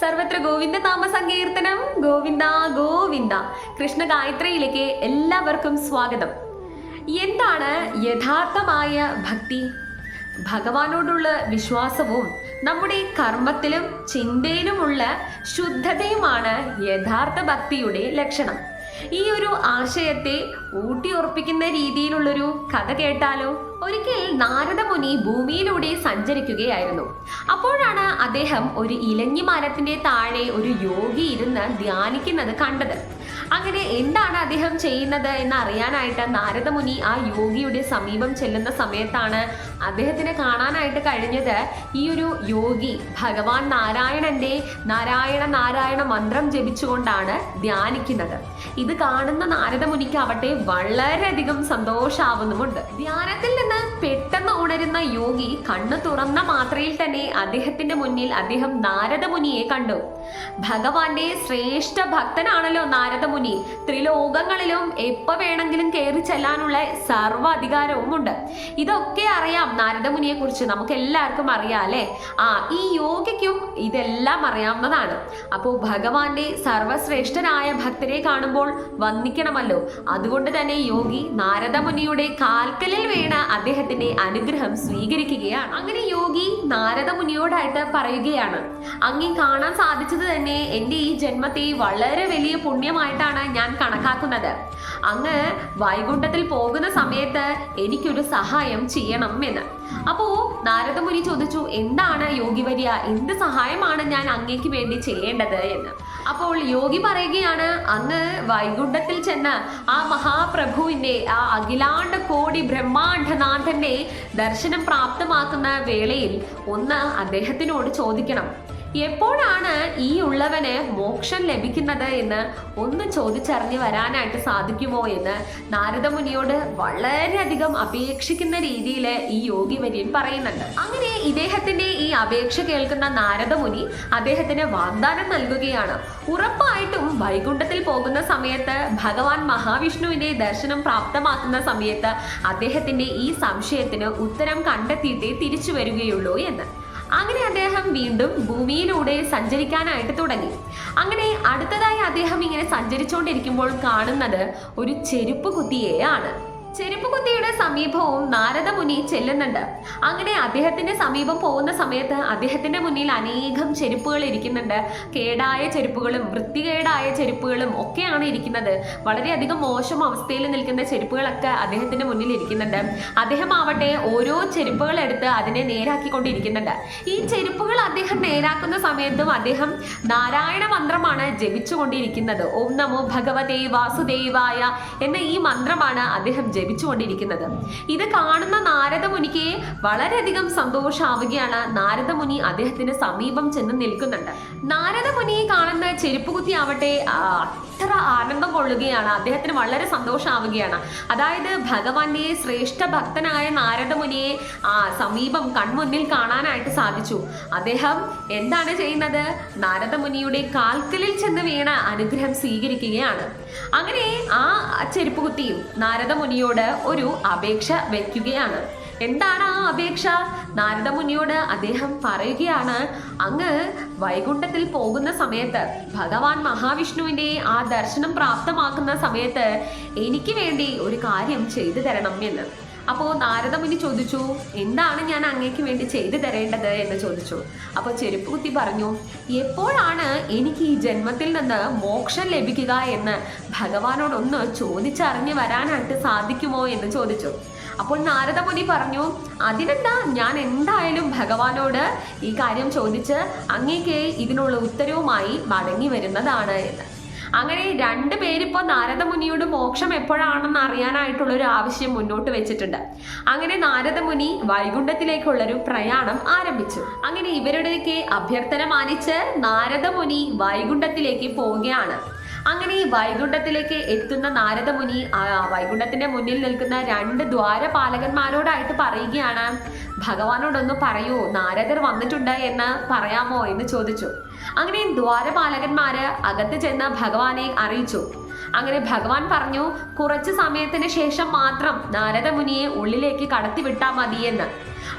സർവത്ര ഗോവിന്ദ നാമ സങ്കീർത്തനം. ഗോവിന്ദ ഗോവിന്ദ. കൃഷ്ണ ഗായത്രിയിലേക്ക് എല്ലാവർക്കും സ്വാഗതം. എന്താണ് യഥാർത്ഥമായ ഭക്തി? ഭഗവാനോടുള്ള വിശ്വാസവും നമ്മുടെ കർമ്മത്തിലും ചിന്തയിലുമുള്ള ശുദ്ധതയുമാണ് യഥാർത്ഥ ഭക്തിയുടെ ലക്ഷണം. ഈ ഒരു ആശയത്തെ ഊട്ടിയുറപ്പിക്കുന്ന രീതിയിലുള്ളൊരു കഥ കേട്ടാലോ? ഒരിക്കൽ നാരദമുനി ഭൂമിയിലൂടെ സഞ്ചരിക്കുകയായിരുന്നു. അപ്പോഴാണ് അദ്ദേഹം ഒരു ഇലഞ്ഞി മരത്തിന്റെ താഴെ ഒരു യോഗി ഇരുന്ന് ധ്യാനിക്കുന്നത് കണ്ടത്. അങ്ങനെ എന്താണ് അദ്ദേഹം ചെയ്യുന്നത് എന്ന് അറിയാനായിട്ട് നാരദമുനി ആ യോഗിയുടെ സമീപം ചെല്ലുന്ന സമയത്താണ് അദ്ദേഹത്തിന് കാണാനായിട്ട് കഴിഞ്ഞത് ഈ ഒരു യോഗി ഭഗവാൻ നാരായണന്റെ നാരായണ നാരായണ മന്ത്രം ജപിച്ചുകൊണ്ടാണ് ധ്യാനിക്കുന്നത്. ഇത് കാണുന്ന നാരദ മുനിക്ക് ആവട്ടെ വളരെയധികം സന്തോഷാവുന്നുമുണ്ട്. ധ്യാനത്തിൽ നിന്ന് പെട്ടെന്ന് ഉണരുന്ന യോഗി കണ്ണു തുറന്ന മാത്രയിൽ തന്നെ അദ്ദേഹത്തിന്റെ മുന്നിൽ അദ്ദേഹം നാരദ മുനിയെ കണ്ടു. ഭഗവാന്റെ ശ്രേഷ്ഠ ഭക്തനാണല്ലോ നാരദ മുനി. ത്രിലോകങ്ങളിലും എപ്പോ വേണമെങ്കിലും കയറി ചെല്ലാനുള്ള സർവ അധികാരവും ഉണ്ട് ഇതൊക്കെ അറിയാം നാരദ മുനിയെ കുറിച്ച് നമുക്ക് എല്ലാവർക്കും അറിയാം അല്ലേ? ആ ഈ യോഗിക്കും ഇതെല്ലാം അറിയാവുന്നതാണ്. അപ്പോൾ ഭഗവാന്റെ സർവശ്രേഷ്ഠനായ ഭക്തരെ കാണുമ്പോൾ വന്ദിക്കണമല്ലോ. അതുകൊണ്ട് തന്നെ യോഗി നാരദ മുനിയുടെ കാൽക്കലിൽ വീണ അദ്ദേഹത്തിന്റെ അനുഗ്രഹം സ്വീകരിക്കുകയാണ്. അങ്ങനെ യോഗി നാരദ മുനിയോടായിട്ട് പറയുകയാണ് അങ്ങേ കാണാൻ സാധിച്ചത് തന്നെ എന്റെ ഈ ജന്മത്തെ വളരെ വലിയ പുണ്യമായിട്ടാണ് ഞാൻ കണക്കാക്കുന്നത്. അങ്ങ് വൈകുണ്ഠത്തിൽ പോകുന്ന സമയത്ത് എനിക്കൊരു സഹായം ചെയ്യണം എന്ന്. അപ്പോ നാരദമുനി ചോദിച്ചു എന്താണ് യോഗി വരിയ എന്ത് സഹായമാണ് ഞാൻ അങ്ങേക്ക് വേണ്ടി ചെയ്യേണ്ടത്? എന്ന്. അപ്പോൾ യോഗി പറയുകയാണ് അന്ന് വൈകുണ്ഠത്തിൽ ചെന്ന് ആ മഹാപ്രഭുവിന്റെ ആ അഖിലാണ്ട കോടി ബ്രഹ്മാണ്ഡനാഥന്റെ ദർശനം പ്രാപ്തമാക്കുന്ന വേളയിൽ ഒന്ന് അദ്ദേഹത്തിനോട് ചോദിക്കണം. എപ്പോഴാണ് ഈ ഉള്ളവന് മോക്ഷം ലഭിക്കുന്നത് എന്ന് ഒന്ന് ചോദിച്ചറിഞ്ഞ് വരാനായിട്ട് സാധിക്കുമോ എന്ന് നാരദമുനിയോട് വളരെയധികം അപേക്ഷിക്കുന്ന രീതിയിൽ ഈ യോഗി വര്യൻ പറയുന്നുണ്ട്. അങ്ങനെ ഇദ്ദേഹത്തിന്റെ ഈ അപേക്ഷ കേൾക്കുന്ന നാരദമുനി അദ്ദേഹത്തിന് വാഗ്ദാനം നൽകുകയാണ്. ഉറപ്പായിട്ടും വൈകുണ്ഠത്തിൽ പോകുന്ന സമയത്ത് ഭഗവാൻ മഹാവിഷ്ണുവിന്റെ ദർശനം പ്രാപ്തമാക്കുന്ന സമയത്ത് അദ്ദേഹത്തിന്റെ ഈ സംശയത്തിന് ഉത്തരം കണ്ടെത്തിയിട്ടേ തിരിച്ചു വരികയുള്ളൂ എന്ന്. അങ്ങനെ അദ്ദേഹം വീണ്ടും ഭൂമിയിലൂടെ സഞ്ചരിക്കാനായിട്ട് തുടങ്ങി. അങ്ങനെ അടുത്തതായി അദ്ദേഹം ഇങ്ങനെ സഞ്ചരിച്ചുകൊണ്ടിരിക്കുമ്പോൾ കാണുന്നത് ഒരു ചെരുപ്പ് കുത്തിയെയാണ് ചെരുപ്പ് കുത്തിയുടെ സമീപവും നാരദ മുനി ചെല്ലുന്നുണ്ട്. അങ്ങനെ അദ്ദേഹത്തിന്റെ സമീപം പോകുന്ന സമയത്ത് അദ്ദേഹത്തിന്റെ മുന്നിൽ അനേകം ചെരുപ്പുകൾ ഇരിക്കുന്നുണ്ട്. കേടായ ചെരുപ്പുകളും വൃത്തികേടായ ചെരുപ്പുകളും ഒക്കെയാണ് ഇരിക്കുന്നത്. വളരെയധികം മോശം അവസ്ഥയിൽ നിൽക്കുന്ന ചെരുപ്പുകളൊക്കെ അദ്ദേഹത്തിന്റെ മുന്നിൽ ഇരിക്കുന്നുണ്ട്. അദ്ദേഹം ആവട്ടെ ഓരോ ചെരുപ്പുകൾ എടുത്ത് അതിനെ നേരാക്കിക്കൊണ്ടിരിക്കുന്നുണ്ട്. ഈ ചെരുപ്പുകൾ അദ്ദേഹം നേരാക്കുന്ന സമയത്തും അദ്ദേഹം നാരായണ മന്ത്രമാണ് ജപിച്ചുകൊണ്ടിരിക്കുന്നത്. ഓം നമോ ഭഗവതേ വാസുദേവായ എന്ന ഈ മന്ത്രമാണ് അദ്ദേഹം ജപിച്ചുകൊണ്ടിരിക്കുന്നത് ഇത് കാണുന്ന നാരദ മുനിക്ക് വളരെയധികം സന്തോഷാവുകയാണ്. നാരദ മുനി അദ്ദേഹത്തിന് സമീപം ചെന്ന് നിൽക്കുന്നുണ്ട്. നാരദ മുനിയെ കാണുന്ന ചെരുപ്പുകുത്തി ആവട്ടെ അത്ര ആനന്ദം കൊള്ളുകയാണ് അദ്ദേഹത്തിന് വളരെ സന്തോഷമാവുകയാണ് അതായത് ഭഗവാന്റെ ശ്രേഷ്ഠ ഭക്തനായ നാരദ മുനിയെ ആ സമീപം കൺമുന്നിൽ കാണാനായിട്ട് സാധിച്ചു. അദ്ദേഹം എന്താണ് ചെയ്യുന്നത്? നാരദ മുനിയുടെ കാൽക്കലിൽ ചെന്ന് വീണ അനുഗ്രഹം സ്വീകരിക്കുകയാണ്. അങ്ങനെ ആ ചെരുപ്പ് കുത്തിയും നാരദ മുനിയോട് ഒരു അപേക്ഷ വയ്ക്കുകയാണ് എന്താണ് ആ അപേക്ഷ? നാരദ മുനിയോട് അദ്ദേഹം പറയുകയാണ് അങ്ങ് വൈകുണ്ഠത്തിൽ പോകുന്ന സമയത്ത് ഭഗവാൻ മഹാവിഷ്ണുവിന്റെ ആ ദർശനം പ്രാപ്തമാക്കുന്ന സമയത്ത് എനിക്ക് വേണ്ടി ഒരു കാര്യം ചെയ്തു തരണം എന്ന്. അപ്പോൾ നാരദമുനി ചോദിച്ചു എന്താണ് ഞാൻ അങ്ങേക്ക് വേണ്ടി ചെയ്തു തരേണ്ടത്? എന്ന് ചോദിച്ചു. അപ്പോൾ ചെരുപ്പ് കുത്തി പറഞ്ഞു എപ്പോഴാണ് എനിക്ക് ഈ ജന്മത്തിൽ നിന്ന് മോക്ഷം ലഭിക്കുക എന്ന് ഭഗവാനോടൊന്ന് ചോദിച്ചറിഞ്ഞ് വരാനായിട്ട് സാധിക്കുമോ? എന്ന് ചോദിച്ചു. അപ്പോൾ നാരദമുനി പറഞ്ഞു അതിനെന്താ? ഞാൻ എന്തായാലും ഭഗവാനോട് ഈ കാര്യം ചോദിച്ച് അങ്ങേക്ക് ഇതിനുള്ള ഉത്തരവുമായി മടങ്ങി വരുന്നതാണ് എന്ന്. അങ്ങനെ രണ്ട് പേരിപ്പോ നാരദമുനിയോട് മോക്ഷം എപ്പോഴാണെന്ന് അറിയാനായിട്ടുള്ള ഒരു ആവശ്യം മുന്നോട്ട് വെച്ചിട്ടുണ്ട്. അങ്ങനെ നാരദമുനി വൈകുണ്ഠത്തിലേക്കുള്ളൊരു പ്രയാണം ആരംഭിച്ചു. അങ്ങനെ ഇവരുടെയൊക്കെ അഭ്യർത്ഥന മാനിച്ച് നാരദമുനി വൈകുണ്ഠത്തിലേക്ക് പോവുകയാണ്. അങ്ങനെ ഈ വൈകുണ്ഠത്തിലേക്ക് എത്തുന്ന നാരദമുനി വൈകുണ്ഠത്തിന്റെ മുന്നിൽ നിൽക്കുന്ന രണ്ട് ദ്വാരപാലകന്മാരോടായിട്ട് പറയുകയാണ്. ഭഗവാനോടൊന്ന് പറയൂ നാരദർ വന്നിട്ടുണ്ട് എന്ന് പറയാമോ എന്ന് ചോദിച്ചു. അങ്ങനെ ദ്വാരപാലകന്മാര് അകത്ത് ചെന്ന് ഭഗവാനെ അറിയിച്ചു. അങ്ങനെ ഭഗവാൻ പറഞ്ഞു കുറച്ച് സമയത്തിന് ശേഷം മാത്രം നാരദമുനിയെ ഉള്ളിലേക്ക് കടത്തിവിട്ടാൽ എന്ന്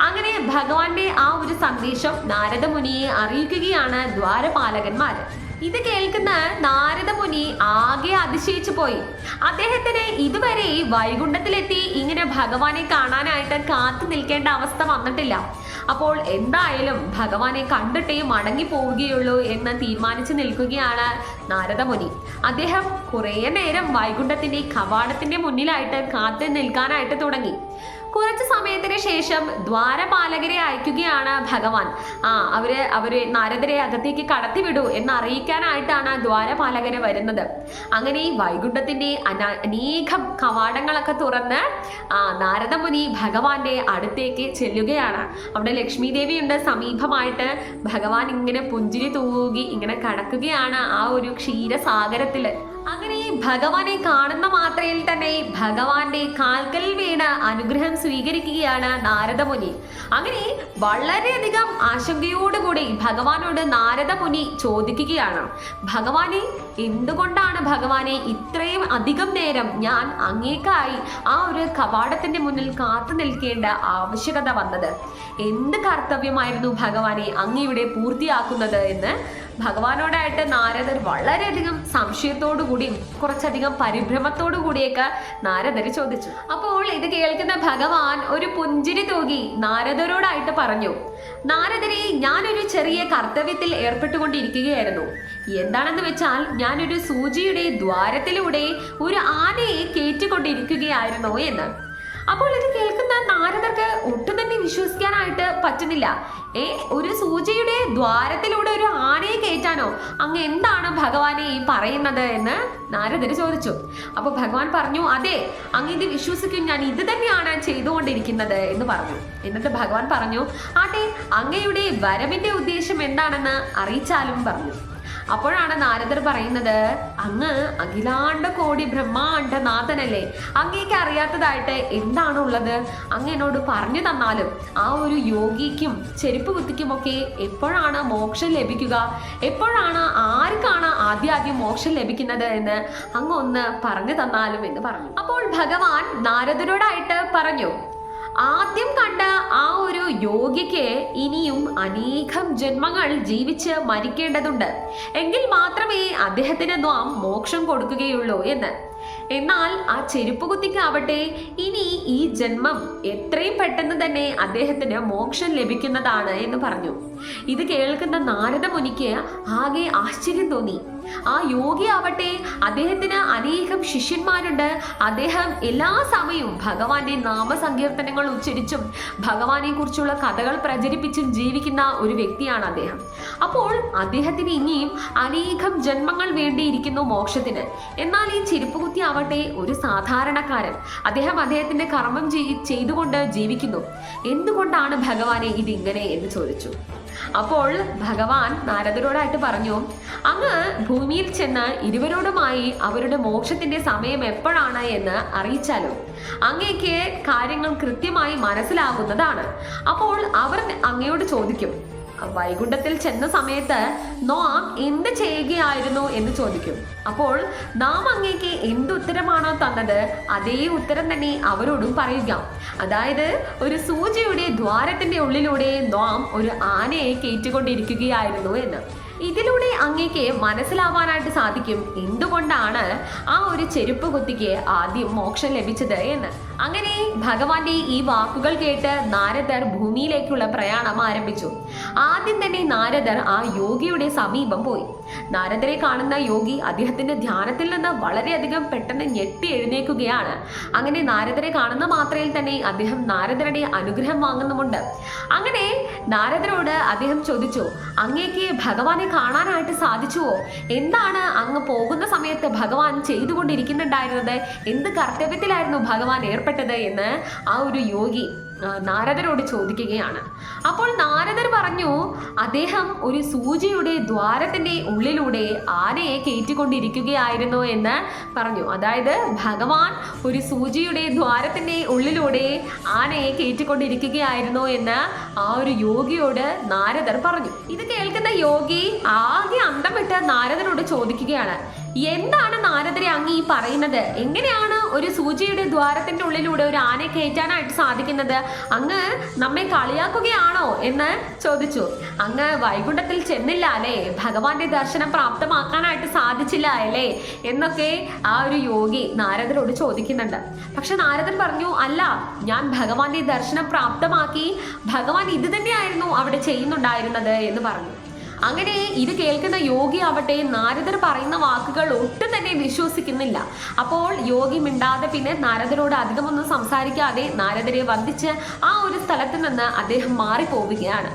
അങ്ങനെ ഭഗവാന്റെ ആ ഒരു സന്ദേശം നാരദമുനിയെ അറിയിക്കുകയാണ് ദ്വാരപാലകന്മാർ ഇത് കേൾക്കുന്ന നാരദമുനി ആകെ അതിശയിച്ചു പോയി. അദ്ദേഹത്തിന് ഇതുവരെ വൈകുണ്ഠത്തിലെത്തി ഇങ്ങനെ ഭഗവാനെ കാണാനായിട്ട് കാത്തു നിൽക്കേണ്ട അവസ്ഥ വന്നിട്ടില്ല. അപ്പോൾ എന്തായാലും ഭഗവാനെ കണ്ടിട്ടേ മടങ്ങി പോവുകയുള്ളൂ എന്ന് തീരുമാനിച്ചു നിൽക്കുകയാണ് നാരദമുനി. അദ്ദേഹം കുറേ നേരം വൈകുണ്ഠത്തിന്റെ കവാടത്തിന്റെ മുന്നിലായിട്ട് കാത്തു നിൽക്കാനായിട്ട് തുടങ്ങി. കുറച്ച് സമയത്തിന് ശേഷം ദ്വാരപാലകരെ അയക്കുകയാണ് ഭഗവാൻ. ആ അവർ അവർ നാരദരെ അകത്തേക്ക് കടത്തിവിടൂ എന്ന് അറിയിക്കാനായിട്ടാണ് ദ്വാരപാലകര് വരുന്നത്. അങ്ങനെ ഈ വൈകുണ്ഠത്തിന്റെ അന- അനേകം കവാടങ്ങളൊക്കെ തുറന്ന് ആ നാരദമുനി ഭഗവാന്റെ അടുത്തേക്ക് ചെല്ലുകയാണ്. അവിടെ ലക്ഷ്മി ദേവിയുണ്ട് സമീപമായിട്ട് ഭഗവാൻ ഇങ്ങനെ പുഞ്ചിരി തൂകി ഇങ്ങനെ കടക്കുകയാണ് ആ ഒരു ക്ഷീരസാഗരത്തിൽ. അങ്ങനെ ഭഗവാനെ കാണുന്ന മാത്രയിൽ തന്നെ ഭഗവാന്റെ കാൽക്കൽ വീണ് അനുഗ്രഹം സ്വീകരിക്കുകയാണ് നാരദമുനി. അങ്ങനെ വളരെയധികം ആശങ്കയോടുകൂടി ഭഗവാനോട് നാരദമുനി ചോദിക്കുകയാണ്. ഭഗവാനെ എന്തുകൊണ്ടാണ് ഭഗവാനെ ഇത്രയും അധികം നേരം ഞാൻ അങ്ങേക്കായി ആ ഒരു കവാടത്തിന്റെ മുന്നിൽ കാത്തു നിൽക്കേണ്ട ആവശ്യകത വന്നത്? എന്ത് കർത്തവ്യമായിരുന്നു ഭഗവാനെ അങ്ങയുടെ പൂർത്തിയാക്കുന്നത് എന്ന് ഭഗവാനോടായിട്ട് നാരദർ വളരെയധികം സംശയത്തോടു കൂടിയും കുറച്ചധികം പരിഭ്രമത്തോടു കൂടിയൊക്കെ നാരദർ ചോദിച്ചു. അപ്പോൾ ഇത് കേൾക്കുന്ന ഭഗവാൻ ഒരു പുഞ്ചിരി തൂകി നാരദരോടായിട്ട് പറഞ്ഞു നാരദരെ ഞാനൊരു ചെറിയ കർത്തവ്യത്തിൽ ഏർപ്പെട്ടുകൊണ്ടിരിക്കുകയായിരുന്നു. എന്താണെന്ന് വെച്ചാൽ ഞാനൊരു സൂചിയുടെ ദ്വാരത്തിലൂടെ ഒരു ആനയെ കയറ്റിക്കൊണ്ടിരിക്കുകയായിരുന്നു എന്ന്. അപ്പോൾ ഇത് കേൾക്കുന്ന നാരദർക്ക് ഒട്ടും തന്നെ വിശ്വസിക്കാനായിട്ട് പറ്റുന്നില്ല. ഏ ഒരു സൂചിയുടെ ദ്വാരത്തിലൂടെ ഒരു ആനയെ കയറ്റാനോ? അങ്ങ് എന്താണ് ഭഗവാനെ ഈ പറയുന്നത് എന്ന് നാരദർ ചോദിച്ചു. അപ്പോൾ ഭഗവാൻ പറഞ്ഞു അതെ അങ്ങ് ഇത് വിശ്വസിക്കും. ഞാൻ ഇത് തന്നെയാണ് ചെയ്തുകൊണ്ടിരിക്കുന്നത് എന്ന് പറഞ്ഞു. എന്നിട്ട് ഭഗവാൻ പറഞ്ഞു ആട്ടെ അങ്ങയുടെ വരവിന്റെ ഉദ്ദേശം എന്താണെന്ന് അറിയിച്ചാലും പറഞ്ഞു. അപ്പോഴാണ് നാരദർ പറയുന്നത് അങ്ങ് അഖിലാണ്ട കോടി ബ്രഹ്മാണ്ട നാഥനല്ലേ അങ്ങേക്ക് അറിയാത്തതായിട്ട് എന്താണുള്ളത്? അങ്ങ് എന്നോട് പറഞ്ഞു തന്നാലും ആ ഒരു യോഗിക്കും ചെരുപ്പ് കുത്തിക്കുമൊക്കെ എപ്പോഴാണ് മോക്ഷം ലഭിക്കുക? എപ്പോഴാണ് ആർക്കാണ് ആദ്യാദ്യം മോക്ഷം ലഭിക്കുന്നത് എന്ന് അങ്ങ് ഒന്ന് പറഞ്ഞു തന്നാലും എന്ന് പറഞ്ഞു. അപ്പോൾ ഭഗവാൻ നാരദരോടായിട്ട് പറഞ്ഞു ആദ്യം കണ്ട ആ ഒരു യോഗിക്ക് ഇനിയും അനേകം ജന്മങ്ങൾ ജീവിച്ച് മരിക്കേണ്ടതുണ്ട്. എങ്കിൽ മാത്രമേ അദ്ദേഹത്തിന് നാം മോക്ഷം കൊടുക്കുകയുള്ളൂ എന്ന്. എന്നാൽ ആ ചെരുപ്പ് കുത്തിക്കാവട്ടെ ഇനി ഈ ജന്മം എത്രയും പെട്ടെന്ന് തന്നെ അദ്ദേഹത്തിന് മോക്ഷം ലഭിക്കുന്നതാണ് എന്ന് പറഞ്ഞു. ഇത് കേൾക്കുന്ന നാരദ മുനിക്ക് ആകെ ആശ്ചര്യം തോന്നി. ആ യോഗി ആവട്ടെ. അദ്ദേഹത്തിന് അനേകം ശിഷ്യന്മാരുണ്ട്. അദ്ദേഹം എല്ലാ സമയവും ഭഗവാന്റെ നാമസങ്കീർത്തനങ്ങൾ ഉച്ചരിച്ചും ഭഗവാനെ കുറിച്ചുള്ള കഥകൾ പ്രചരിപ്പിച്ചും ജീവിക്കുന്ന ഒരു വ്യക്തിയാണ് അദ്ദേഹം. അപ്പോൾ അദ്ദേഹത്തിന് ഇനിയും അനേകം ജന്മങ്ങൾ വേണ്ടിയിരിക്കുന്നു മോക്ഷത്തിന്. എന്നാൽ ഈ ചെരുപ്പുകുത്തി ആവട്ടെ ഒരു സാധാരണക്കാരൻ. അദ്ദേഹം അദ്ദേഹത്തിന്റെ കർമ്മം ചെയ്- ചെയ്തുകൊണ്ട് ജീവിക്കുന്നു. എന്തുകൊണ്ടാണ് ഭഗവാനെ ഇതിങ്ങനെ എന്ന് ചോദിച്ചു. അപ്പോൾ ഭഗവാൻ നാരദരോടായിട്ട് പറഞ്ഞു അങ്ങ് ഭൂമിയിൽ ചെന്ന് ഇരുവരോടുമായി അവരുടെ മോക്ഷത്തിന്റെ സമയം എപ്പോഴാണ് എന്ന് അറിയിച്ചാലോ? അങ്ങേക്ക് കാര്യങ്ങൾ കൃത്യമായി മനസ്സിലാകുന്നതാണ്. അപ്പോൾ അവർ അങ്ങയോട് ചോദിക്കും വൈകുണ്ഠത്തിൽ ചെന്ന സമയത്ത് നാം എന്ത് ചെയ്യുകയായിരുന്നു എന്ന് ചോദിക്കും. അപ്പോൾ നാം അങ്ങേക്ക് എന്ത് ഉത്തരമാണോ തന്നത്? അതേ ഉത്തരം തന്നെ അവരോടും പറയുക. അതായത് ഒരു സൂചിയുടെ ദ്വാരത്തിന്റെ ഉള്ളിലൂടെ നാം ഒരു ആനയെ കയറ്റിക്കൊണ്ടിരിക്കുകയായിരുന്നു എന്ന്. ഇതിലൂടെ അങ്ങേക്ക് മനസ്സിലാവാനായിട്ട് സാധിക്കും. എന്തുകൊണ്ടാണ് ആ ഒരു ചെരുപ്പ് കുത്തിക്ക് ആദ്യം മോക്ഷം ലഭിച്ചത് എന്ന്? അങ്ങനെ ഭഗവാന്റെ ഈ വാക്കുകൾ കേട്ട് നാരദർ ഭൂമിയിലേക്കുള്ള പ്രയാണം ആരംഭിച്ചു. ആദ്യം തന്നെ നാരദർ ആ യോഗിയുടെ സമീപം പോയി. നാരദരെ കാണുന്ന യോഗി അദ്ദേഹത്തിന്റെ ധ്യാനത്തിൽ നിന്ന് വളരെയധികം പെട്ടെന്ന് ഞെട്ടി എഴുന്നേക്കുകയാണ് അങ്ങനെ നാരദരെ കാണുന്ന മാത്രയിൽ തന്നെ അദ്ദേഹം നാരദരുടെ അനുഗ്രഹം വാങ്ങുന്നുമുണ്ട്. അങ്ങനെ നാരദരോട് അദ്ദേഹം ചോദിച്ചു അങ്ങേക്ക് ഭഗവാനെ കാണാനായിട്ട് സാധിച്ചുവോ? എന്താണ് അങ്ങ് പോകുന്ന സമയത്ത് ഭഗവാൻ ചെയ്തുകൊണ്ടിരിക്കുന്നുണ്ടായിരുന്നത്? എന്ത് കർത്തവ്യത്തിലായിരുന്നു ഭഗവാൻ ഏർപ്പെട്ടത് എന്ന് ആ ഒരു യോഗി നാരദരോട് ചോദിക്കുകയാണ്. അപ്പോൾ നാരദർ പറഞ്ഞു അദ്ദേഹം ഒരു സൂചിയുടെ ദ്വാരത്തിന്റെ ഉള്ളിലൂടെ ആനയെ കയറ്റിക്കൊണ്ടിരിക്കുകയായിരുന്നു എന്ന് പറഞ്ഞു. അതായത് ഭഗവാൻ ഒരു സൂചിയുടെ ദ്വാരത്തിന്റെ ഉള്ളിലൂടെ ആനയെ കയറ്റിക്കൊണ്ടിരിക്കുകയായിരുന്നു എന്ന് ആ ഒരു യോഗിയോട് നാരദർ പറഞ്ഞു. ഇത് കേൾക്കുന്ന യോഗി ആകെ അന്തം വിട്ട് നാരദനോട് ചോദിക്കുകയാണ് എന്താണ് നാരദരെ അങ്ങ് ഈ പറയുന്നത്? എങ്ങനെയാണ് ഒരു സൂചിയുടെ ദ്വാരത്തിന്റെ ഉള്ളിലൂടെ ഒരു ആനയെ കയറ്റാനായിട്ട് സാധിക്കുന്നത്? അങ്ങ് നമ്മെ കളിയാക്കുകയാണോ എന്ന് ചോദിച്ചു. അങ്ങ് വൈകുണ്ഠത്തിൽ ചെന്നില്ല അല്ലേ? ഭഗവാന്റെ ദർശനം പ്രാപ്തമാക്കാനായിട്ട് സാധിച്ചില്ല അല്ലേ? എന്നൊക്കെ ആ ഒരു യോഗി നാരദരോട് ചോദിക്കുന്നുണ്ട്. പക്ഷെ നാരദൻ പറഞ്ഞു അല്ല ഞാൻ ഭഗവാന്റെ ദർശനം പ്രാപ്തമാക്കി ഭഗവാൻ ഇത് തന്നെയായിരുന്നു അവിടെ ചെയ്യുന്നുണ്ടായിരുന്നത് എന്ന് പറഞ്ഞു. അങ്ങനെ ഇത് കേൾക്കുന്ന യോഗി ആവട്ടെ നാരദർ പറയുന്ന വാക്കുകൾ ഒട്ടും തന്നെ വിശ്വസിക്കുന്നില്ല. അപ്പോൾ യോഗി മിണ്ടാതെ പിന്നെ നാരദരോട് അധികമൊന്നും സംസാരിക്കാതെ നാരദരെ വന്ദിച്ച് ആ ഒരു സ്ഥലത്ത് നിന്ന് അദ്ദേഹം മാറിപ്പോവുകയാണ്.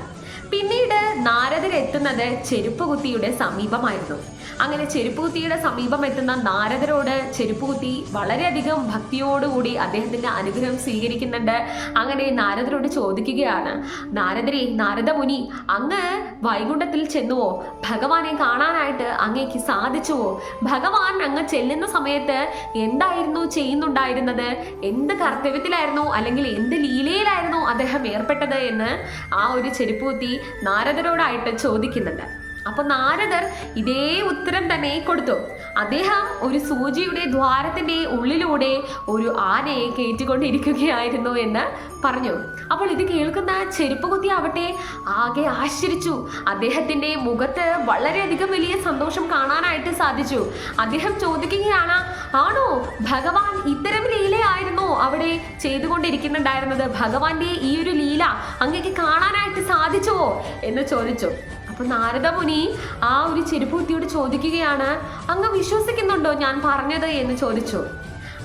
പിന്നീട് നാരദരെത്തുന്നത് ചെരുപ്പുകുത്തിയുടെ സമീപമായിരുന്നു. അങ്ങനെ ചെരുപ്പുകുത്തിയുടെ സമീപം എത്തുന്ന നാരദരോട് ചെരുപ്പുകുത്തി വളരെയധികം ഭക്തിയോടുകൂടി അദ്ദേഹത്തിന്റെ അനുഗ്രഹം സ്വീകരിക്കുന്നുണ്ട്. അങ്ങനെ നാരദരോട് ചോദിക്കുകയാണ് നാരദരെ നാരദമുനി അങ്ങ് വൈകുണ്ഠത്തിൽ ചെന്നുവോ? ഭഗവാനെ കാണാനായിട്ട് അങ്ങേക്ക് സാധിച്ചുവോ? ഭഗവാൻ അങ്ങ് ചെല്ലുന്ന സമയത്ത് എന്തായിരുന്നു ചെയ്യുന്നുണ്ടായിരുന്നത്? എന്ത് കർത്തവ്യത്തിലായിരുന്നു അല്ലെങ്കിൽ എന്ത് ലീലയിലായിരുന്നു അദ്ദേഹം ഏർപ്പെട്ടത്? എന്ന് ആ ഒരു ചെരുപ്പൂത്തി നാരദരോടായിട്ട് ചോദിക്കുന്നുണ്ട്. അപ്പൊ നാരദർ ഇതേ ഉത്തരം തന്നെ കൊടുത്തു. അദ്ദേഹം ഒരു സൂചിയുടെ ദ്വാരത്തിന്റെ ഉള്ളിലൂടെ ഒരു ആനയെ കയറ്റിക്കൊണ്ടിരിക്കുകയായിരുന്നു എന്ന് പറഞ്ഞു. അപ്പോൾ ഇത് കേൾക്കുന്ന ചെരുപ്പ് കുത്തി ആവട്ടെ ആകെ ആശ്ചരിച്ചു അദ്ദേഹത്തിന്റെ മുഖത്ത് വളരെയധികം വലിയ സന്തോഷം കാണാനായിട്ട് സാധിച്ചു. അദ്ദേഹം ചോദിക്കുകയാണ് ആണോ ഭഗവാൻ ഇത്തരം ലീലയായിരുന്നോ അവിടെ ചെയ്തുകൊണ്ടിരിക്കുന്നുണ്ടായിരുന്നത്? ഭഗവാന്റെ ഈ ഒരു ലീല അങ്ങേക്ക് കാണാനായിട്ട് സാധിച്ചുവോ എന്ന് ചോദിച്ചു. അപ്പൊ നാരദ മുനി ആ ഒരു ചെരുപ്പൂത്തിയോട് ചോദിക്കുകയാണ് അങ്ങ് വിശ്വസിക്കുന്നുണ്ടോ ഞാൻ പറഞ്ഞത്? എന്ന് ചോദിച്ചു.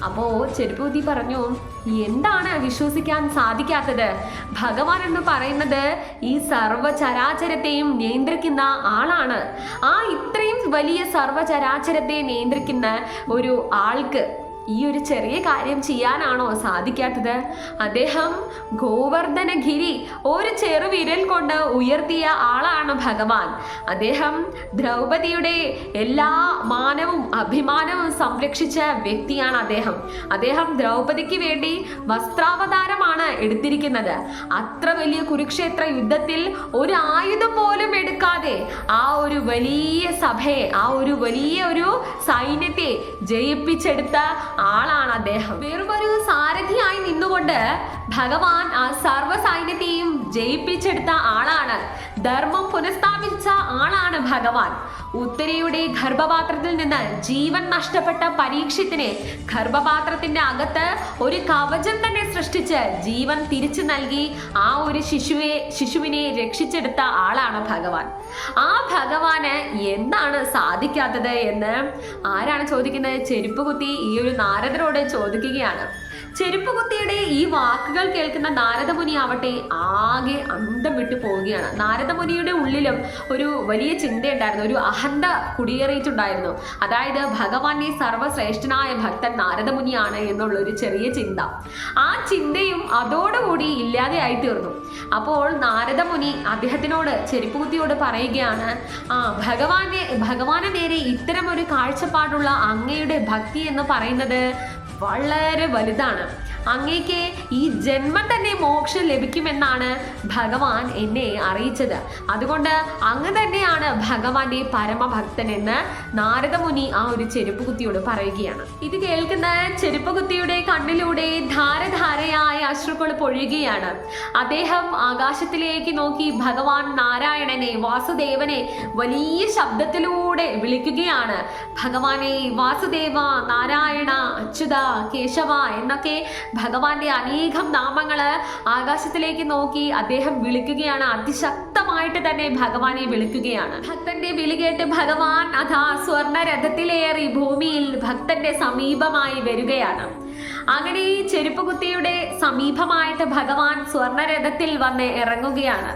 അപ്പോ ചെരുപ്പൂത്തി പറഞ്ഞു എന്താണ് വിശ്വസിക്കാൻ സാധിക്കാത്തത്? ഭഗവാൻ എന്ന് പറയുന്നത് ഈ സർവചരാചരത്തെയും നിയന്ത്രിക്കുന്ന ആളാണ്. ആ ഇത്രയും വലിയ സർവചരാചരത്തെ നിയന്ത്രിക്കുന്ന ഒരു ആൾക്ക് ഈ ഒരു ചെറിയ കാര്യം ചെയ്യാനാണോ സാധിക്കാത്തത്? അദ്ദേഹം ഗോവർദ്ധനഗിരി ഒരു ചെറുവിരൽ കൊണ്ട് ഉയർത്തിയ ആളാണ് ഭഗവാൻ. അദ്ദേഹം ദ്രൗപതിയുടെ എല്ലാ മാനവും അഭിമാനവും സംരക്ഷിച്ച വ്യക്തിയാണ് അദ്ദേഹം. അദ്ദേഹം ദ്രൗപതിക്ക് വേണ്ടി വസ്ത്രാവതാരമാണ് എടുത്തിരിക്കുന്നത്. അത്ര വലിയ കുരുക്ഷേത്ര യുദ്ധത്തിൽ ഒരു ആയുധം പോലും എടുക്കാതെ ആ ഒരു വലിയ സഭയെ ആ ഒരു വലിയ ഒരു സൈന്യത്തെ ജയിപ്പിച്ചെടുത്ത ആളാണ് അദ്ദേഹം. വെറും ഒരു സാരഥിയായി നിന്നുകൊണ്ട് ഭഗവാൻ ആ സർവ സൈന്യത്തെയും ജയിപ്പിച്ചെടുത്ത ആളാണ്. ധർമ്മം പുനഃസ്ഥാപിച്ച ആളാണ് ഭഗവാൻ. ഉത്തരയുടെ ഗർഭപാത്രത്തിൽ നിന്ന് ജീവൻ നഷ്ടപ്പെട്ട പരീക്ഷത്തിന് ഗർഭപാത്രത്തിന്റെ അകത്ത് ഒരു കവചം തന്നെ സൃഷ്ടിച്ച് ജീവൻ തിരിച്ചു നൽകി ആ ഒരു ശിശുവെ ശിശുവിനെ രക്ഷിച്ചെടുത്ത ആളാണ് ഭഗവാൻ. ആ ഭഗവാന് എന്താണ് സാധിക്കാത്തത് എന്ന് ആരാണ് ചോദിക്കുന്നത്? ചെരുപ്പ് കുത്തി ഈ ഒരു നാരദരോട് ചോദിക്കുകയാണ്. ചെരുപ്പുകുത്തിയുടെ ഈ വാക്കുകൾ കേൾക്കുന്ന നാരദമുനി ആവട്ടെ ആകെ അന്തം വിട്ടു പോവുകയാണ്. നാരദമുനിയുടെ ഉള്ളിലും ഒരു വലിയ ചിന്തയുണ്ടായിരുന്നു. ഒരു അഹന്ത കുടിയേറിയിട്ടുണ്ടായിരുന്നു. അതായത് ഭഗവാന്റെ സർവശ്രേഷ്ഠനായ ഭക്തൻ നാരദമുനിയാണ് എന്നുള്ള ഒരു ചെറിയ ചിന്ത. ആ ചിന്തയും അതോടുകൂടി ഇല്ലാതെയായി തീർന്നു അപ്പോൾ നാരദമുനി അദ്ദേഹത്തിനോട് ചെരുപ്പ് കുത്തിയോട് പറയുകയാണ് ആ ഭഗവാനെ ഭഗവാനെ നേരെ ഇത്തരം ഒരു കാഴ്ചപ്പാടുള്ള അങ്ങയുടെ ഭക്തി എന്ന് പറയുന്നത് വളരെ വലുതാണ്. അങ്ങേക്ക് ഈ ജന്മം തന്നെ മോക്ഷം ലഭിക്കുമെന്നാണ് ഭഗവാൻ എന്നെ അറിയിച്ചത്. അതുകൊണ്ട് അങ്ങ് തന്നെയാണ് ഭഗവാന്റെ പരമഭക്തൻ എന്ന് നാരദമുനി ആ ഒരു ചെരുപ്പ് കുത്തിയോട് പറയുകയാണ്. ഇത് കേൾക്കുന്ന ചെരുപ്പ് കുത്തിയുടെ കണ്ണിലൂടെ ധാരധാരയായ അശ്രുക്കൾ പൊഴിയുകയാണ്. അദ്ദേഹം ആകാശത്തിലേക്ക് നോക്കി ഭഗവാൻ നാരായണനെ വാസുദേവനെ വലിയ ശബ്ദത്തിലൂടെ വിളിക്കുകയാണ്. ഭഗവാനെ വാസുദേവ നാരായണ അച്യുത കേശവ എന്നൊക്കെ ഭഗവാന്റെ അനേകം നാമങ്ങൾ ആകാശത്തിലേക്ക് നോക്കി അദ്ദേഹം വിളിക്കുകയാണ്. അതിശക്തമായിട്ട് തന്നെ ഭഗവാനെ വിളിക്കുകയാണ്. ഭക്തന്റെ വിളി കേട്ട് ഭഗവാൻ അതാ സ്വർണ രഥത്തിലേറി ഭൂമിയിൽ ഭക്തന്റെ സമീപമായി വരികയാണ്. അങ്ങനെ ഈ ചെരുപ്പ് കുത്തിയുടെ സമീപമായിട്ട് ഭഗവാൻ സ്വർണരഥത്തിൽ വന്ന് ഇറങ്ങുകയാണ്.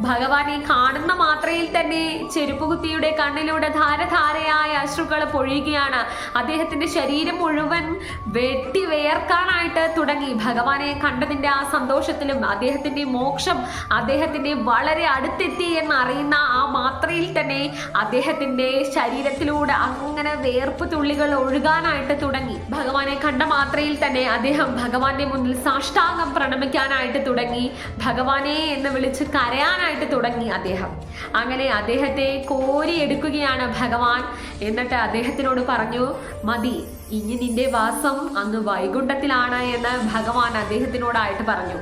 ഭഗവാൻ ഈ കാണുന്ന മാത്രയിൽ തന്നെ ചെരുപ്പ് കുത്തിയുടെ കണ്ണിലൂടെ ധാരധാരയായ അശ്രുക്കൾ പൊഴിയുകയാണ്. അദ്ദേഹത്തിന്റെ ശരീരം മുഴുവൻ വെട്ടി വേർക്കാനായിട്ട് തുടങ്ങി. ഭഗവാനെ കണ്ടതിന്റെ ആ സന്തോഷത്തിലും അദ്ദേഹത്തിന്റെ മോക്ഷം അദ്ദേഹത്തിന്റെ വളരെ അടുത്തെത്തി എന്ന് അറിയുന്ന ആ മാത്രയിൽ തന്നെ അദ്ദേഹത്തിന്റെ ശരീരത്തിലൂടെ അങ്ങനെ വേർപ്പ് തുള്ളികൾ ഒഴുകാനായിട്ട് തുടങ്ങി. ഭഗവാനെ കണ്ട മാത്രയിൽ തന്നെ തന്നെ അദ്ദേഹം ഭഗവാന്റെ മുന്നിൽ സാഷ്ടാംഗം പ്രണമിക്കാനായിട്ട് തുടങ്ങി. ഭഗവാനെ എന്ന് വിളിച്ച് കരയാനായിട്ട് തുടങ്ങി അദ്ദേഹം. അങ്ങനെ അദ്ദേഹത്തെ കോരിയെടുക്കുകയാണ് ഭഗവാൻ. എന്നിട്ട് അദ്ദേഹത്തിനോട് പറഞ്ഞു മതി ഇനി നിന്റെ വാസം അന്ന് വൈകുണ്ഠത്തിലാണ് എന്ന് ഭഗവാൻ അദ്ദേഹത്തിനോടായിട്ട് പറഞ്ഞു.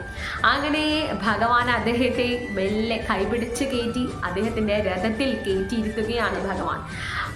അങ്ങനെ ഭഗവാൻ അദ്ദേഹത്തെ മെല്ലെ കൈപിടിച്ച് കയറ്റി അദ്ദേഹത്തിന്റെ രഥത്തിൽ കയറ്റിയിരുത്തുകയാണ് ഭഗവാൻ.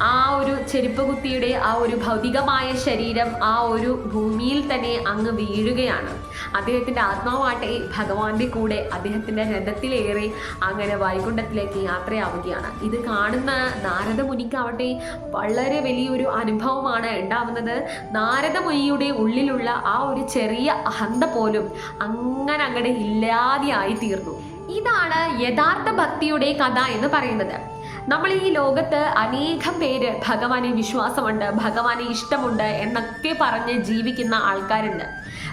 ആ ഒരു ചെരുപ്പ് കുത്തിയുടെ ആ ഒരു ഭൗതികമായ ശരീരം ആ ഒരു ഭൂമിയിൽ തന്നെ അങ്ങ് വീഴുകയാണ്. അദ്ദേഹത്തിന്റെ ആത്മാവാട്ടെ ഭഗവാന്റെ കൂടെ അദ്ദേഹത്തിന്റെ രഥത്തിലേറെ അങ്ങനെ വൈകുണ്ഠത്തിലേക്ക് യാത്രയാവുകയാണ്. ഇത് കാണുന്ന നാരദ മുനിക്കാവട്ടെ വളരെ വലിയൊരു അനുഭവമാണ് ഉണ്ടാവുന്നത്. നാരദ മുനിയുടെ ഉള്ളിലുള്ള ആ ഒരു ചെറിയ അഹന്ത പോലും അങ്ങനെ അങ്ങടെ ഇല്ലാതെയായി തീർന്നു. ഇതാണ് യഥാർത്ഥ ഭക്തിയുടെ കഥ എന്ന് പറയുന്നത്. നമ്മൾ ഈ ലോകത്ത് അനേകം പേര് ഭഗവാനെ വിശ്വാസമുണ്ട് ഭഗവാനെ ഇഷ്ടമുണ്ട് എന്നൊക്കെ പറഞ്ഞ് ജീവിക്കുന്ന ആൾക്കാരുണ്ട്.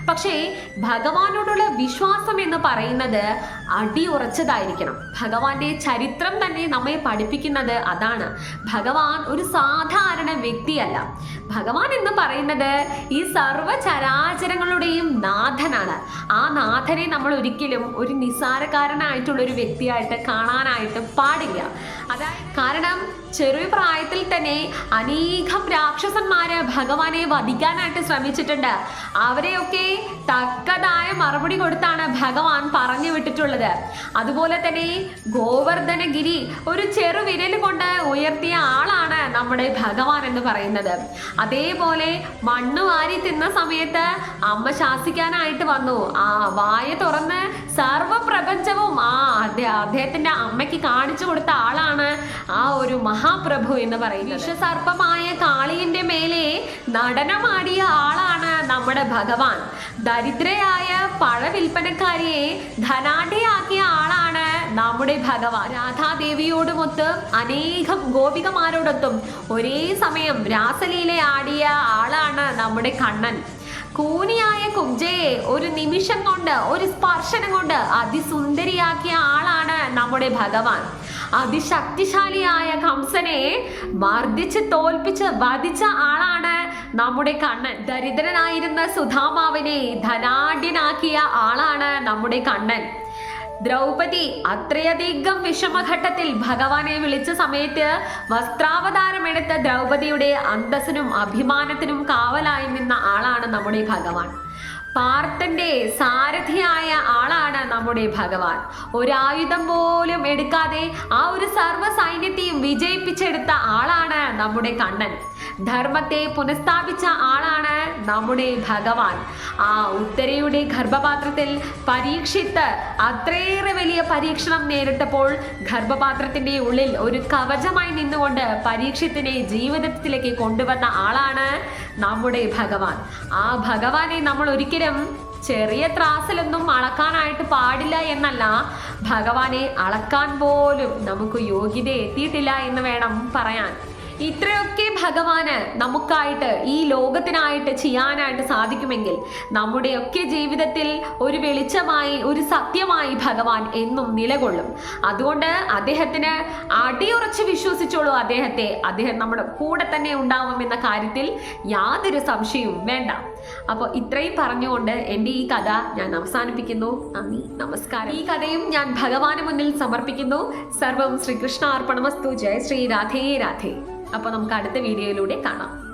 പക്ഷേ ഭഗവാനോടുള്ള വിശ്വാസം എന്ന് പറയുന്നത് അടിയുറച്ചതായിരിക്കണം ഭഗവാന്റെ ചരിത്രം തന്നെ നമ്മെ പഠിപ്പിക്കുന്നത് അതാണ്. ഭഗവാൻ ഒരു സാധാരണ വ്യക്തിയല്ല. ഭഗവാൻ എന്ന് പറയുന്നത് ഈ സർവചരാചരങ്ങളുടെയും നാഥനാണ്. ആ നാഥനെ നമ്മൾ ഒരിക്കലും ഒരു നിസ്സാരക്കാരനായിട്ടുള്ള ഒരു വ്യക്തിയായിട്ട് കാണാനായിട്ട് പാടില്ല. അതായത് കാരണം ചെറിയ പ്രായത്തിൽ തന്നെ അനേകം രാക്ഷസന്മാര് ഭഗവാനെ വധിക്കാനായിട്ട് ശ്രമിച്ചിട്ടുണ്ട്. അവരെയൊക്കെ തക്കതായ മറുപടി കൊടുത്താണ് ഭഗവാൻ പറഞ്ഞു വിട്ടിട്ടുള്ളത്. അതുപോലെ തന്നെ ഗോവർദ്ധനഗിരി ഒരു ചെറു വിരൽ കൊണ്ട് ഉയർത്തിയ നമ്മുടെ ഭഗവാൻ എന്ന് പറയുന്നത്. അതേപോലെ മണ്ണ് വാരി തിന്ന സമയത്ത് അമ്മ ശാസിക്കാനായിട്ട് വന്നു. ആ വായ തുറന്ന് സർവപ്രപഞ്ചവും ആ അദ്ദേഹ അദ്ദേഹത്തിന്റെ അമ്മയ്ക്ക് കാണിച്ചു കൊടുത്ത ആളാണ് ആ ഒരു മഹാപ്രഭു എന്ന് പറയുന്നത്. വിഷസർപ്പമായ കാളിയന്റെ മേലെ നടനമാടിയ ആളാണ് നമ്മുടെ ഭഗവാൻ. ദരിദ്രയായ പഴ വിൽപ്പനക്കാരിയെ ധനാഢ്യയാക്കിയ ആളാണ് നമ്മുടെ ഭഗവാൻ രാധാദേവിയോടുമൊത്ത് അനേകം ഗോപികമാരോടൊത്തും ഒരേ സമയം രാസലീല ആടിയ ആളാണ് നമ്മുടെ കണ്ണൻ. കൂനിയായ കുബ്ജയെ ഒരു നിമിഷം കൊണ്ട് ഒരു സ്പർശനം കൊണ്ട് അതിസുന്ദരിയാക്കിയ ആളാണ് നമ്മുടെ ഭഗവാൻ. അതിശക്തിശാലിയായ കംസനെ മർദ്ദിച്ച് തോൽപ്പിച്ച് വധിച്ച ആളാണ് നമ്മുടെ കണ്ണൻ. ദരിദ്രനായിരുന്ന സുധാമാവിനെ ധനാഢ്യനാക്കിയ ആളാണ് നമ്മുടെ കണ്ണൻ. ദ്രൗപദി അത്രയധികം വിഷമഘട്ടത്തിൽ ഭഗവാനെ വിളിച്ച സമയത്ത് വസ്ത്രാവതാരമെടുത്ത ദ്രൗപദിയുടെ അന്തസ്സിനും അഭിമാനത്തിനും കാവലായി നിന്ന ആളാണ് നമ്മുടെ ഭഗവാൻ. പാർത്ഥന്റെ സാരഥിയായ ആളാണ് നമ്മുടെ ഭഗവാൻ. ഒരായുധം പോലും എടുക്കാതെ ആ ഒരു സർവ സൈന്യത്തെയും വിജയിപ്പിച്ചെടുത്ത ആളാണ് നമ്മുടെ കണ്ണൻ. ധർമ്മത്തെ പുനഃസ്ഥാപിച്ച ആളാണ് നമ്മുടെ ഭഗവാൻ. ആ ഉത്തരയുടെ ഗർഭപാത്രത്തിൽ പരീക്ഷിത്ത് അത്രയേറെ വലിയ പരീക്ഷണം നേരിട്ടപ്പോൾ ഗർഭപാത്രത്തിന്റെ ഉള്ളിൽ ഒരു കവചമായി നിന്നുകൊണ്ട് പരീക്ഷത്തിനെ ജീവിതത്തിലേക്ക് കൊണ്ടുവന്ന ആളാണ് നമ്മുടെ ഭഗവാൻ. ആ ഭഗവാനെ നമ്മൾ ഒരിക്കലും ചെറിയ ത്രാസിലൊന്നും അളക്കാനായിട്ട് പാടില്ല എന്നല്ല. ഭഗവാനെ അളക്കാൻ പോലും നമുക്ക് യോഗ്യത എത്തിയിട്ടില്ല എന്ന് വേണം പറയാൻ. ഇത്രയൊക്കെ ഭഗവാന് നമുക്കായിട്ട് ഈ ലോകത്തിനായിട്ട് ചെയ്യാനായിട്ട് സാധിക്കുമെങ്കിൽ നമ്മുടെയൊക്കെ ജീവിതത്തിൽ ഒരു വെളിച്ചമായി ഒരു സത്യമായി ഭഗവാൻ എന്നും നിലകൊള്ളും. അതുകൊണ്ട് അദ്ദേഹത്തിന് അടിയുറച്ച് വിശ്വസിച്ചോളൂ അദ്ദേഹത്തെ. അദ്ദേഹം നമ്മുടെ കൂടെ തന്നെ ഉണ്ടാവും എന്ന കാര്യത്തിൽ യാതൊരു സംശയവും വേണ്ട. അപ്പോൾ ഇത്രയും പറഞ്ഞുകൊണ്ട് എന്റെ ഈ കഥ ഞാൻ അവസാനിപ്പിക്കുന്നു. നന്ദി നമസ്കാരം. ഈ കഥയും ഞാൻ ഭഗവാന് മുന്നിൽ സമർപ്പിക്കുന്നു. സർവം ശ്രീകൃഷ്ണ അർപ്പണമസ്തു ജയ ശ്രീ രാധേ രാധേ. അപ്പോൾ നമുക്ക് അടുത്ത വീഡിയോയിലൂടെ കാണാം.